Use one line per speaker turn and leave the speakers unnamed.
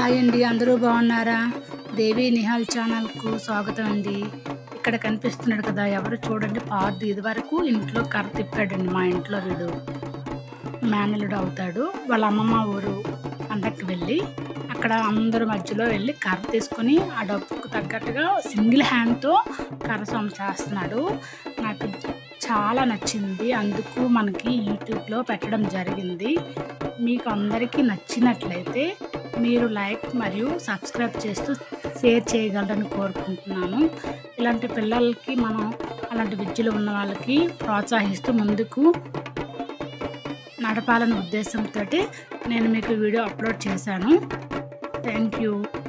Hi అండి అందరూ బాగున్నారా? దేవి నిహాల్ ఛానల్కు స్వాగతం అండి. ఇక్కడ కనిపిస్తున్నాడు కదా ఎవరు చూడండి పార్దు ఇది వరకు ఇంట్లో కర్ర తిప్పాడండి మా ఇంట్లో వీడు. మేనలుడు అవుతాడు. వాళ్ళ అమ్మమ్మ ఊరు అందరికి వెళ్ళి అక్కడ అందరి మధ్యలో వెళ్ళి కర్ర తీసుకొని ఆ డబ్బుకు తగ్గట్టుగా సింగిల్ హ్యాండ్తో కర్ర సొమ్ము చేస్తున్నాడు. నాకు చాలా నచ్చింది. అందుకు మనకి యూట్యూబ్లో పెట్టడం జరిగింది. మీకు అందరికీ నచ్చినట్లయితే మీరు లైక్ మరియు సబ్స్క్రైబ్ చేస్తూ షేర్ చేయగలరని కోరుకుంటున్నాను. ఇలాంటి పిల్లలకి మనం అలాంటి విద్యలు ఉన్న వాళ్ళకి ప్రోత్సహిస్తూ ముందుకు నడపాలనే ఉద్దేశంతో నేను మీకు వీడియో అప్లోడ్ చేశాను. Thank you.